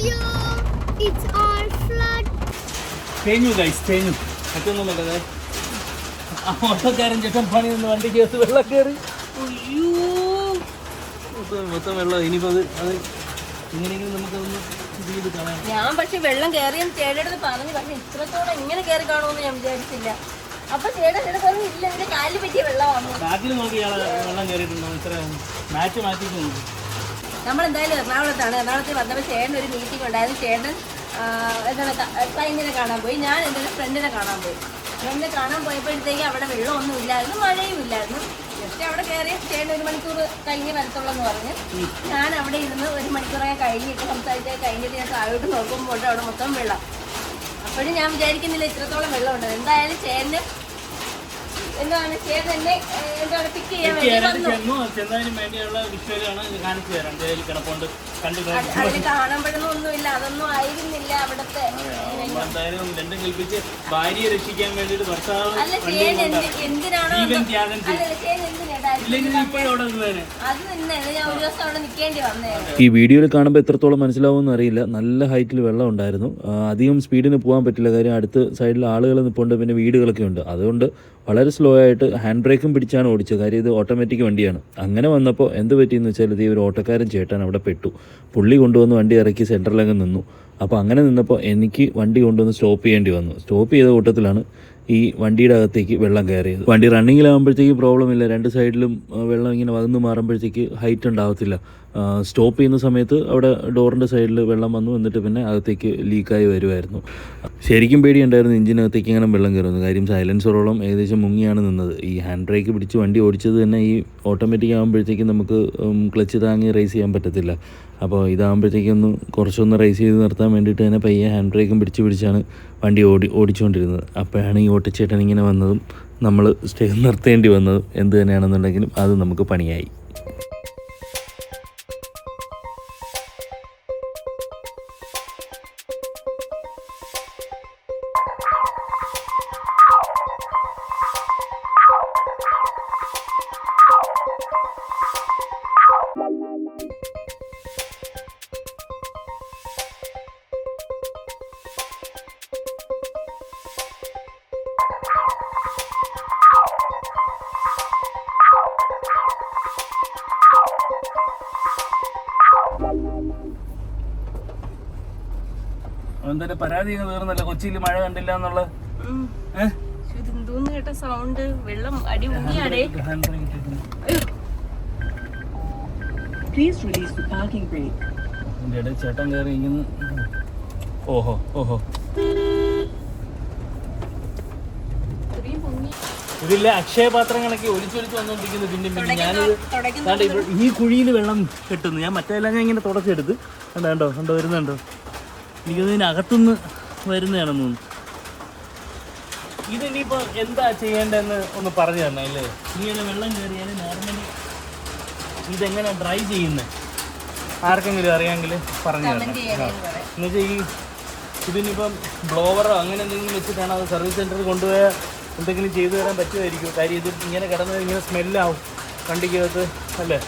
video. It's our flood. തേഞ്ഞു guys തേഞ്ഞു മറ്റൊന്നും വല്ലതേ ആ ഓട്ടോക്കാരൻ ചേട്ടൻ പണി നിന്ന് വണ്ടി കേസ് വെള്ളം കയറി. അയ്യോ. മൊത്തം മൊത്തം വെള്ളം. ഇനിയിപ്പോൾ അത് അത് എങ്ങനെയെങ്കിലും നമുക്കതൊന്ന് ഇത് ചെയ്ത് കളയാം. ഞാൻ പക്ഷെ വെള്ളം കയറിയും ചേട്ടടുത്ത് പറഞ്ഞു പക്ഷെ ഇത്രത്തോളം ഇങ്ങനെ കയറി കാണുമെന്ന് ഞാൻ വിചാരിച്ചില്ല. അപ്പൊ ചേട്ടൻ ചേട്ടൻ പറഞ്ഞു ഇല്ല എന്റെ കാലിൽ പറ്റിയ വെള്ളമാണ് വന്നു നോക്കി ഇയാളെ വെള്ളം കയറിയിട്ടുണ്ടോ? ഇത്ര മാച്ച് മാറ്റിയിട്ട് നോക്കി നമ്മൾ എന്തായാലും എറണാകുളത്താണ്. എറണാകുളത്ത് വന്നപ്പോൾ ചേട്ടൻ ഒരു മീറ്റിംഗ് ഉണ്ടായിരുന്നു. ചേട്ടൻ എന്താണ് ക്ലൈന്റിനെ കാണാൻ പോയി. ഞാൻ ഒരു ഫ്രണ്ടിനെ കാണാൻ പോയി. ഫ്രണ്ടിനെ കാണാൻ പോയപ്പോഴത്തേക്ക് അവിടെ വെള്ളമൊന്നും ഇല്ലായിരുന്നു മഴയും ഇല്ലായിരുന്നു. ജസ്റ്റ് അവിടെ കയറി ചേട്ടൻ ഒരു മണിക്കൂർ കഴിഞ്ഞ് വരത്തുള്ളൂ എന്ന് പറഞ്ഞ്. ഞാൻ അവിടെ ഇരുന്ന് ഒരു മണിക്കൂറൊക്കെ കഴിഞ്ഞിട്ട് സംസാരിച്ച് കഴിഞ്ഞിട്ട് ഞാൻ താഴോട്ട് നോക്കുമ്പോൾ അവിടെ മൊത്തം വെള്ളം. അപ്പോഴും ഞാൻ വിചാരിക്കുന്നില്ല ഇത്രത്തോളം വെള്ളമുണ്ട്. എന്തായാലും ചേട്ടന് എന്താണ് ചേട്ടൻ എന്നെ എന്താണ് പിക്ക് ചെയ്യാൻ വേണ്ടി വന്നു. ചെന്നതിന് വേണ്ടിയുള്ള വിഷ്വലാണ് കാണിച്ചു തരാം. കിടപ്പുണ്ട്. കണ്ടു അത് അതിൽ കാണപ്പെടുന്ന ഒന്നുമില്ല. അതൊന്നും ആയിരുന്നില്ല അവിടുത്തെ. എന്തായാലും രണ്ടും കൽപ്പിച്ച് ഭാര്യയെ രക്ഷിക്കാൻ വേണ്ടിട്ട് ഭർത്താവ് എന്തിനാണോ ഈ വീഡിയോയിൽ കാണുമ്പോൾ എത്രത്തോളം മനസ്സിലാവുമെന്ന് അറിയില്ല. നല്ല ഹൈറ്റിൽ വെള്ളം ഉണ്ടായിരുന്നു. അധികം സ്പീഡിന് പോകാൻ പറ്റില്ല. കാര്യം അടുത്ത സൈഡിൽ ആളുകൾ നിൽപ്പുണ്ട് പിന്നെ വീടുകളൊക്കെ ഉണ്ട്. അതുകൊണ്ട് വളരെ സ്ലോ ആയിട്ട് ഹാൻഡ് ബ്രേക്കും പിടിച്ചാണ് ഓടിച്ചത്. കാര്യം ഇത് ഓട്ടോമാറ്റിക് വണ്ടിയാണ്. അങ്ങനെ വന്നപ്പോൾ എന്ത് പറ്റിയെന്ന് വെച്ചാൽ ഇത് ഈ ഒരു ഓട്ടോക്കാരൻ ചേട്ടൻ അവിടെ പെട്ടു. പുള്ളി കൊണ്ടുവന്ന് വണ്ടി ഇറക്കി സെന്ററിലങ്ങ് നിന്നു. അപ്പോൾ അങ്ങനെ നിന്നപ്പോൾ എനിക്ക് വണ്ടി കൊണ്ടുവന്ന് സ്റ്റോപ്പ് ചെയ്യേണ്ടി വന്നു. സ്റ്റോപ്പ് ചെയ്ത കൂട്ടത്തിലാണ് ഈ വണ്ടിയുടെ അകത്തേക്ക് വെള്ളം കയറിയത്. വണ്ടി റണ്ണിങ്ങിലാകുമ്പോഴത്തേക്ക് പ്രോബ്ലം ഇല്ല. രണ്ട് സൈഡിലും വെള്ളം ഇങ്ങനെ വന്ന് മാറുമ്പോഴത്തേക്ക് ഹൈറ്റ് ഉണ്ടാവത്തില്ല. സ്റ്റോപ്പ് ചെയ്യുന്ന സമയത്ത് അവിടെ ഡോറിന്റെ സൈഡിൽ വെള്ളം വന്നു. എന്നിട്ട് പിന്നെ അകത്തേക്ക് ലീക്കായി വരുമായിരുന്നു ശരിക്കും പേടിയുണ്ടായിരുന്നു എഞ്ചിനകത്തേക്ക് ഇങ്ങനെ വെള്ളം കയറുന്നു കാര്യം സൈലൻസറോളം ഏകദേശം മുങ്ങിയാണ് നിന്നത്. ഈ ഹാൻഡ് ബ്രേക്ക് പിടിച്ച് വണ്ടി ഓടിച്ചത് തന്നെ ഈ ഓട്ടോമാറ്റിക് ആകുമ്പോഴത്തേക്കും നമുക്ക് ക്ലച്ച് താങ്ങി റേസ് ചെയ്യാൻ പറ്റത്തില്ല. അപ്പോൾ ഇതാകുമ്പോഴത്തേക്കൊന്ന് കുറച്ചൊന്ന് റേസ് ചെയ്ത് നിർത്താൻ വേണ്ടിയിട്ട് തന്നെ പയ്യെ ഹാൻഡ് ബ്രേക്കും പിടിച്ച് പിടിച്ചാണ് വണ്ടി ഓടി ഓടിച്ചുകൊണ്ടിരുന്നത് അപ്പോഴാണ് ഈ ഓട്ടിച്ചേട്ടൻ ഇങ്ങനെ വന്നതും നമ്മൾ സ്റ്റേ നിർത്തേണ്ടി വന്നതും എന്ത് തന്നെയാണെന്നുണ്ടെങ്കിലും അത് നമുക്ക് പണിയായി. എന്തായാലും പരാതി അങ്ങ് തീർന്നല്ല? കൊച്ചിയിൽ മഴ കണ്ടില്ല എന്നുള്ള കേട്ട സൗണ്ട് വെള്ളം അടി മുങ്ങിയാടേ. ചേട്ടൻ കയറി ഇങ്ങനെ ഓഹോ ഓഹോ. ഇതില്ല അക്ഷയപാത്രങ്ങളൊക്കെ ഒലിച്ചൊലിച്ച് വന്നുകൊണ്ടിരിക്കുന്നു. പിന്നെ പിന്നെ ഞാനിത് ഈ കുഴിയിൽ വെള്ളം കെട്ടുന്നു. ഞാൻ മറ്റേതെല്ലാം ഞാൻ ഇങ്ങനെ തുടച്ചെടുത്ത്. കണ്ടോ കണ്ടോ കണ്ടോ വരുന്നുണ്ടോ? എനിക്കതിനകത്തുനിന്ന് വരുന്നതാണെന്ന് തോന്നുന്നു. ഇതിനിപ്പോൾ എന്താ ചെയ്യേണ്ടതെന്ന് ഒന്ന് പറഞ്ഞു തരണം അല്ലേ? ഇങ്ങനെ വെള്ളം കയറിയാൽ നോർമലി ഇതെങ്ങനെ ഡ്രൈ ചെയ്യുന്നത് ആർക്കെങ്കിലും അറിയാമെങ്കിൽ പറഞ്ഞു തരണം. എന്നുവെച്ചാൽ ഈ ഇതിനിപ്പം ബ്ലോവറോ അങ്ങനെ എന്തെങ്കിലും വെച്ചിട്ടാണ് അത് സർവീസ് സെന്ററിൽ കൊണ്ടുപോയാൽ എന്തെങ്കിലും ചെയ്തു തരാൻ പറ്റുമായിരിക്കും. കാര്യം ഇത് ഇങ്ങനെ കിടന്നത് ഇങ്ങനെ സ്മെല്ലാവും വണ്ടിക്കകത്ത് അല്ലേ?